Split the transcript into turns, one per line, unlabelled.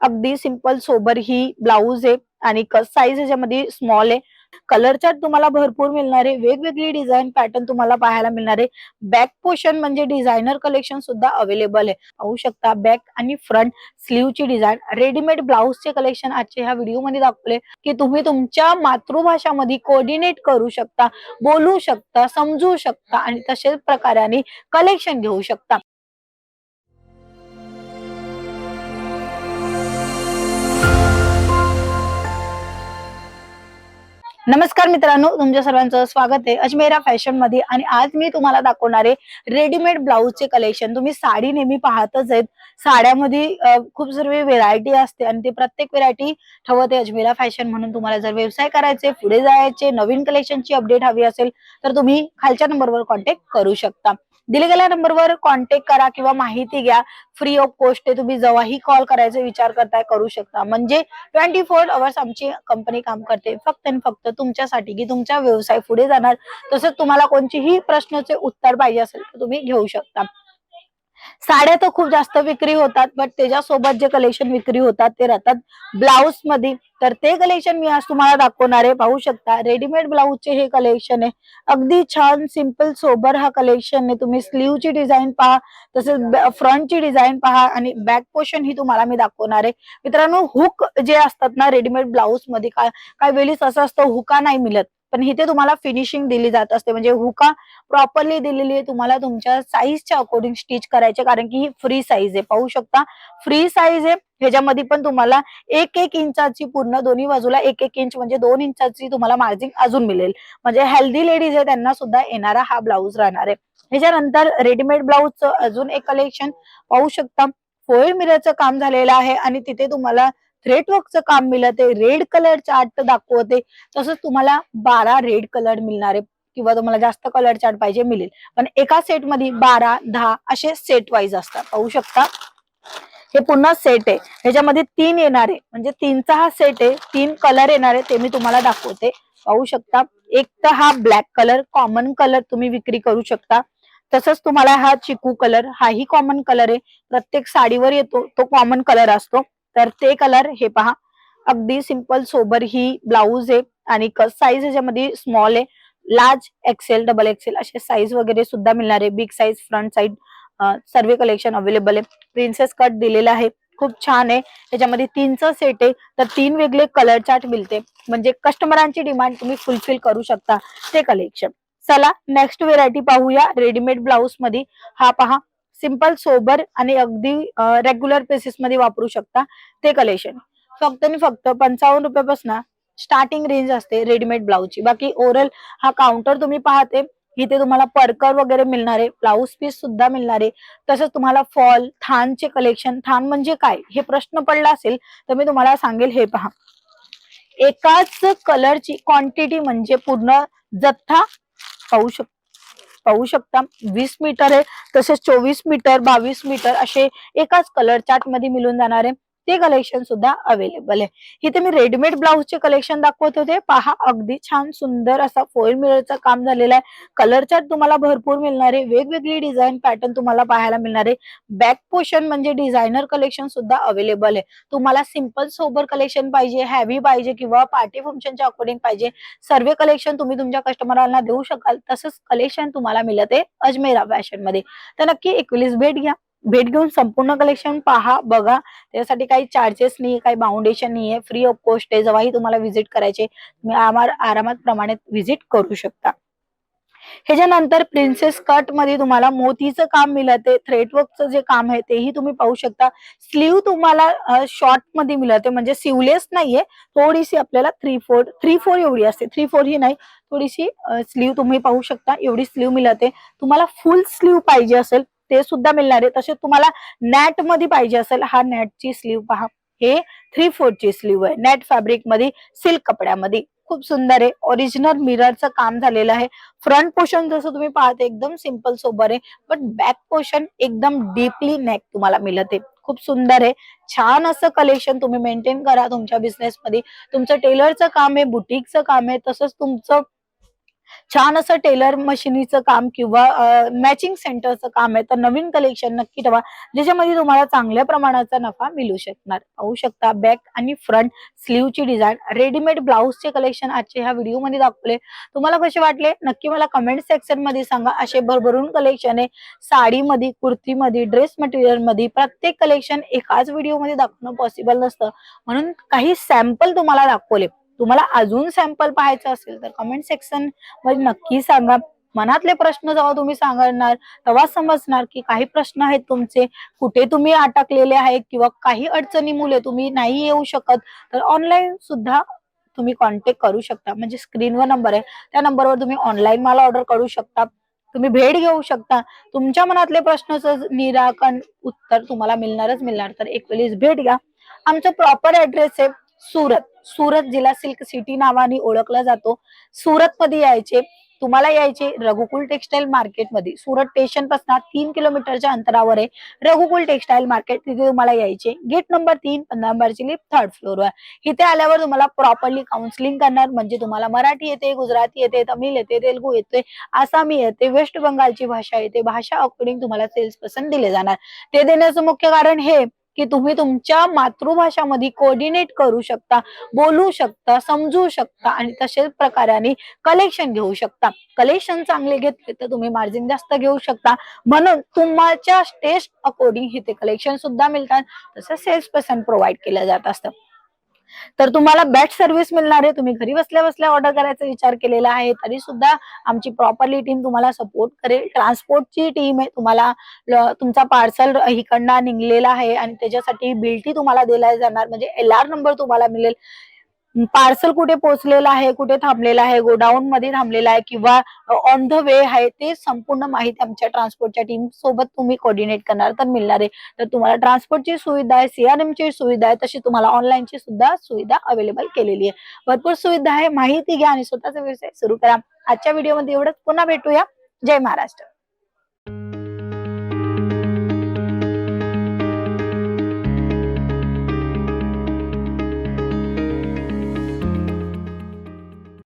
अगदी simple sober ही blouse आहे आणि साईज ह्याच्यामध्ये स्मॉल आहे. कलर चार्ट तुम्हाला भरपूर मिळणार आहे. वेगवेगळी डिझाईन पॅटर्न तुम्हाला पाहायला मिळणार आहे. बॅक पोर्शन म्हणजे डिझायनर कलेक्शन सुद्धा अवेलेबल आहे. पाहू शकता बॅक आणि फ्रंट स्लीवची डिझाईन रेडीमेड ब्लाऊजचे कलेक्शन आजच्या ह्या व्हिडिओमध्ये दाखवले की तुम्ही तुमच्या मातृभाषामध्ये कोऑर्डिनेट करू शकता बोलू शकता समजू शकता आणि तसेच प्रकाराने कलेक्शन घेऊ शकता. नमस्कार मित्रांनो तुमच्या सर्वांचं स्वागत आहे अजमेरा फॅशनमध्ये. आणि आज मी तुम्हाला दाखवणारे रेडीमेड ब्लाऊजचे कलेक्शन तुम्ही साडी नेहमी पाहतच आहेत. साड्यामध्ये खूप सर्व व्हेरायटी असते आणि ते प्रत्येक व्हेरायटी ठेवते अजमेरा फॅशन म्हणून. तुम्हाला जर व्यवसाय करायचे पुढे जायचे नवीन कलेक्शनची अपडेट हवी असेल तर तुम्ही खालच्या नंबरवर कॉन्टॅक्ट करू शकता. दिले गेल्या नंबरवर कॉन्टॅक्ट करा किंवा माहिती घ्या. फ्री ऑफ कॉस्ट आहे तुम्ही जेव्हाही कॉल करायचा विचार करताय करू शकता. म्हणजे ट्वेंटी फोर अवर्स आमची कंपनी काम करते. फक्त आणि फक्त तुमच्यासाठी की तुमचा व्यवसाय पुढे जाणार. तसंच तुम्हाला कोणतीही प्रश्नाचे उत्तर पाहिजे असेल तर तुम्ही घेऊ शकता. साड्या तर खूप जास्त विक्री होतात बट त्याच्यासोबत जे कलेक्शन विक्री होतात ते राहतात ब्लाऊजमध्ये तर ते कलेक्शन मी आज तुम्हाला दाखवणार आहे. पाहू शकता रेडीमेड ब्लाऊजचे हे कलेक्शन आहे. अगदी छान सिंपल सोबर हा कलेक्शन आहे. तुम्ही स्लीवची डिझाईन पहा तसेच फ्रंटची डिझाईन पहा आणि बॅक पोर्शन ही तुम्हाला मी दाखवणार आहे. मित्रांनो हुक जे असतात ना रेडीमेड ब्लाऊजमध्ये काय काय वेळीच असं असतं हुका नाही मिळत. पण इथे तुम्हाला फिनिशिंग दिली जात असते. म्हणजे हुका प्रॉपरली दिलेली आहे तुम्हाला तुमच्या साईजच्या अकॉर्डिंग स्टिच करायचे कारण की ही फ्री साईज आहे. पाहू शकता फ्री साईज आहे. ह्याच्यामध्ये पण तुम्हाला एक एक इंचाची पूर्ण दोन्ही बाजूला एक एक इंच म्हणजे दोन इंचाची तुम्हाला मार्जिंग अजून मिळेल. म्हणजे हेल्दी लेडीज आहे त्यांना सुद्धा येणारा हा ब्लाऊज राहणार आहे. ह्याच्यानंतर रेडीमेड ब्लाऊजचं अजून एक कलेक्शन पाहू शकता फोईल मिररचं काम झालेलं आहे आणि तिथे तुम्हाला थ्रेट वर्कचं काम मिळत आहे रेड कलर आर्ट दाखवते. तसंच तुम्हाला बारा रेड कलर मिळणार आहे किंवा तुम्हाला जास्त कलर चार्ट पाहिजे मिळेल. पण एका सेटमध्ये बारा दहा असे सेट वाईज असतात. पाहू शकता? हे पुन्हा सेट आहे. ह्याच्यामध्ये तीन येणार. आहे म्हणजे तीनचा हा सेट आहे. तीन कलर येणार आहे ते मी तुम्हाला दाखवते. पाहू शकता? एक तर हा ब्लॅक कलर कॉमन कलर तुम्ही विक्री करू शकता. तसंच तुम्हाला हा चिकू कलर हाही कॉमन कलर आहे. प्रत्येक साडीवर येतो तो कॉमन कलर असतो. तर ते कलर हे पहा. अगदी सिंपल सोबर ही ब्लाऊज आहे आणि साईज ह्याच्यामध्ये स्मॉल आहे. लार्ज एक्सेल डबल एक्सेल असे साईज वगैरे सुद्धा मिळणार आहे. बिग साईज फ्रंट साईड सर्व कलेक्शन अवेलेबल आहे. प्रिन्सेस कट दिलेला आहे. खूप छान आहे. त्याच्यामध्ये तीनचं सेट आहे. तर तीन वेगळे कलर चार्ट मिळते. म्हणजे कस्टमरांची डिमांड तुम्ही फुलफिल करू शकता ते कलेक्शन चला नेक्स्ट व्हेरायटी पाहूया. रेडीमेड ब्लाऊजमध्ये हा पहा. सिंपल सोबर आणि अगदी रेग्युलर बेसिसमध्ये वापरू शकता ते कलेक्शन फक्त आणि फक्त पंचावन्न रुपयापासून स्टार्टिंग रेंज असते रेडीमेड ब्लाऊजची बाकी ओरल हा काउंटर तुम्ही पाहते इथे तुम्हाला परकर वगैरे मिळणारे ब्लाऊज पीस सुद्धा मिळणार. आहे तसंच तुम्हाला फॉल थानचे कलेक्शन थान म्हणजे काय? हे प्रश्न पडला असेल तर मी तुम्हाला सांगेल हे पहा. एकाच कलरची क्वांटिटी म्हणजे पूर्ण जथ्था पाहू शकतो. पाहू शकता. वीस मीटर आहे. तसेच चोवीस मीटर बावीस मीटर असे एकाच कलर चार्टमध्ये मिळून जाणार. आहे ते कलेक्शन सुद्धा अवेलेबल आहे. इथे मी रेडीमेड ब्लाऊजचे कलेक्शन दाखवत होते. पहा अगदी छान सुंदर असा फोईल मिररचं काम झालेलं आहे. कलर तुम्हाला भरपूर मिळणार आहे. वेगवेगळी डिझाईन पॅटर्न तुम्हाला पाहायला मिळणार आहे. बॅक पोर्शन म्हणजे डिझायनर कलेक्शन सुद्धा अवेलेबल आहे. तुम्हाला सिंपल सोबर कलेक्शन पाहिजे हॅवी पाहिजे किंवा पार्टी फंक्शनच्या अकॉर्डिंग पाहिजे. सर्व कलेक्शन तुम्ही तुमच्या कस्टमरांना देऊ शकाल. तसंच कलेक्शन तुम्हाला मिळत आहे अजमेरा फॅशनमध्ये. तर नक्की एकवीस भेट घ्या. भेट घेऊन संपूर्ण कलेक्शन पहा बघा. त्यासाठी काही चार्जेस नाही काही बाउंडेशन नाही आहे फ्री ऑफ कॉस्ट आहे. जेव्हाही तुम्हाला व्हिजिट करायचे तुम्ही आरामात आरामात प्रमाणे व्हिजिट करू शकता. ह्याच्यानंतर प्रिन्सेस कटमध्ये तुम्हाला मोतीचं काम मिळत आहे. थ्रेटवर्कचं जे काम आहे तेही तुम्ही पाहू शकता. स्लीव तुम्हाला शॉर्टमध्ये मिळते म्हणजे सिवलेस नाहीये. थोडीशी आपल्याला थ्री फोर थ्री फोर एवढी असते. थ्री फोर ही नाही. थोडीशी स्लीव तुम्ही पाहू शकता. एवढी स्लीव मिळते तुम्हाला फुल स्लीव पाहिजे असेल ते सुद्धा मिळणार आहे. तसे तुम्हाला नॅटमध्ये पाहिजे असेल हा नॅटची स्लीव पहा. हे थ्री ची स्लीव आहे. नॅट फॅब्रिकमध्ये सिल्क कपड्यामध्ये खूप सुंदर आहे. ओरिजिनल मिररचं काम झालेलं आहे. फ्रंट पोर्शन जसं तुम्ही पाहते एकदम सिंपल सोबर आहे. पण बॅक पोर्शन एकदम डीपली नेक तुम्हाला मिळत. आहे खूप सुंदर आहे. छान असं कलेक्शन तुम्ही मेंटेन करा तुमच्या बिझनेसमध्ये तुमचं टेलरचं काम आहे बुटीकचं काम आहे तसंच तुमचं छान असं टेलर मशिनीचं काम किंवा मॅचिंग सेंटरचं काम आहे तर नवीन कलेक्शन नक्की ठेवा ज्याच्यामध्ये तुम्हाला चांगल्या प्रमाणाचा नफा मिळू शकणार. पाहू शकता बॅक आणि फ्रंट स्लीवची डिझाईन रेडीमेड ब्लाऊजचे कलेक्शन आजच्या ह्या व्हिडिओमध्ये दाखवले. तुम्हाला कसे वाटले? नक्की मला कमेंट सेक्शनमध्ये सांगा. असे भरभरून कलेक्शन आहे. साडीमध्ये कुर्तीमध्ये ड्रेस मटेरियलमध्ये प्रत्येक कलेक्शन एकाच व्हिडिओमध्ये दाखवणं पॉसिबल नसतं. म्हणून काही सॅम्पल तुम्हाला दाखवले. तुम्हाला अजून सॅम्पल पाहायचं असेल तर कमेंट सेक्शनमध्ये नक्की सांगा. मनातले प्रश्न जेव्हा तुम्ही सांगणार तेव्हा समजणार की काही प्रश्न आहेत तुमचे. कुठे तुम्ही अटकलेले आहेत किंवा काही अडचणीमुळे तुम्ही नाही येऊ शकत तर ऑनलाईन सुद्धा तुम्ही कॉन्टॅक्ट करू शकता. म्हणजे स्क्रीनवर नंबर आहे. त्या नंबरवर तुम्ही ऑनलाईन मला ऑर्डर करू शकता. तुम्ही भेट घेऊ शकता. तुमच्या मनातले प्रश्नाचं निराकरण उत्तर तुम्हाला मिळणारच मिळणार. तर एक वेळेस भेट घ्या. आमचं प्रॉपर ऍड्रेस आहे. सुरत. सुरत जिल्हा सिल्क सिटी नावाने ओळखला जातो. सुरत मध्ये यायचे तुम्हाला यायचे रघुकुल टेक्सटाईल मार्केटमध्ये. सूरत सुरत स्टेशनपासून तीन किलोमीटरच्या अंतरावर आहे. रघुकुल टेक्सटाईल मार्केट तिथे तुम्हाला यायचे. गेट नंबर तीन नंबरची लिफ्ट थर्ड फ्लोअरवर इथे आल्यावर तुम्हाला प्रॉपरली काउन्सिलिंग करणार म्हणजे तुम्हाला मराठी येते गुजराती येते तमिळ येते तेलगू येते आसामी येते वेस्ट बंगालची भाषा येते. भाषा अकॉर्डिंग तुम्हाला सेल्स पर्सन दिले जाणार. ते देण्याचं मुख्य कारण हे की तुम्ही तुमच्या मातृभाषामध्ये कोऑर्डिनेट करू शकता बोलू शकता समजू शकता आणि तसेच प्रकाराने कलेक्शन घेऊ शकता. कलेक्शन चांगले घेतले तर तुम्ही मार्जिन जास्त घेऊ शकता. म्हणून तुमच्या टेस्ट अकॉर्डिंग इथे कलेक्शन सुद्धा मिळतात. तसं सेल्स पर्सन प्रोव्हाइड केलं जात असतं. तर तुम्हाला बेस्ट सर्व्हिस मिळणार आहे. तुम्ही घरी बसल्या बसल्या ऑर्डर करायचा विचार केलेला आहे. तरी सुद्धा आमची प्रॉपरली टीम तुम्हाला सपोर्ट करेल. ट्रान्सपोर्टची टीम आहे. तुम्हाला तुमचा पार्सल इकडनं निघलेला आहे. आणि त्याच्यासाठी बिल्टी तुम्हाला दिला जाणार. म्हणजे एल आर नंबर तुम्हाला मिळेल. पार्सल कुठे पोहोचलेलं आहे कुठे थांबलेलं आहे गोडाऊन मध्ये थांबलेला आहे किंवा ऑन द वे आहे ते संपूर्ण माहिती आमच्या ट्रान्सपोर्टच्या टीम सोबत तुम्ही कोऑर्डिनेट करणार. तर मिळणार आहे तर तुम्हाला ट्रान्सपोर्टची सुविधा आहे सीआरएम ची सुविधा आहे तशी तुम्हाला ऑनलाईनची सुद्धा सुविधा अवेलेबल केलेली आहे. भरपूर सुविधा आहे माहिती घ्या आणि स्वतःचा व्यवसाय सुरू करा. आजच्या व्हिडिओमध्ये एवढंच. पुन्हा भेटूया. जय महाराष्ट्र.